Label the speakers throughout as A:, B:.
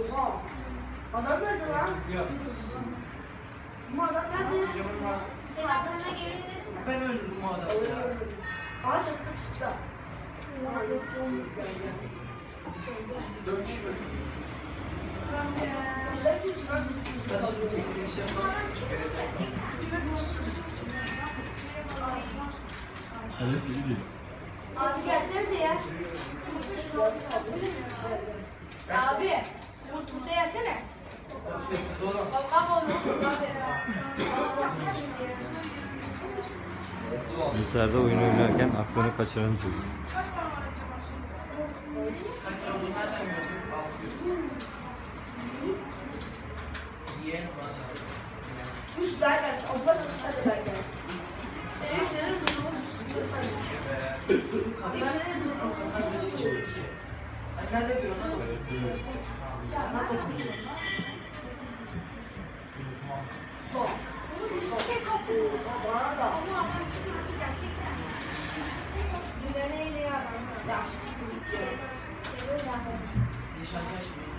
A: Oha. Adam nerede lan?
B: Yok.
A: Bu adam nerede?
B: Var.
C: Senin aklına geliyor dedim mi?
B: Ben öldürdüm o adamı ya.
A: Ağaç atla çıktı.
B: Dört kişi öldü.
A: Güzel kimsin lan?
B: Ben şimdi tek bir şey yapmam.
D: Evet iyice.
C: Abi gelsenize ya. Abi.
B: Doğru.
D: Bilgisayarda oyun oynarken aklını kaçıran çocuk.
A: Üç der gelsin. Allah sen de der gelsin. Evet senin durumun tutuyorsan.
B: Hani nerede görüyorsun? Nerede görüyorsun?
C: Ya.
A: Ya siktir.
B: Nişancı açmıyor.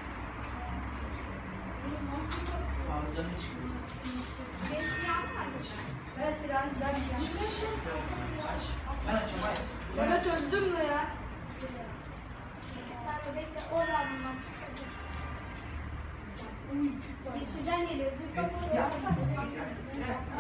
B: Hafızanın çıkıyor.
A: Evet silahın güzel bir şey.
B: Aç. Ben açıyorum hayır.
A: Evet öldüm mü ya?
C: Yeşilden geliyor. Zıpla buraya.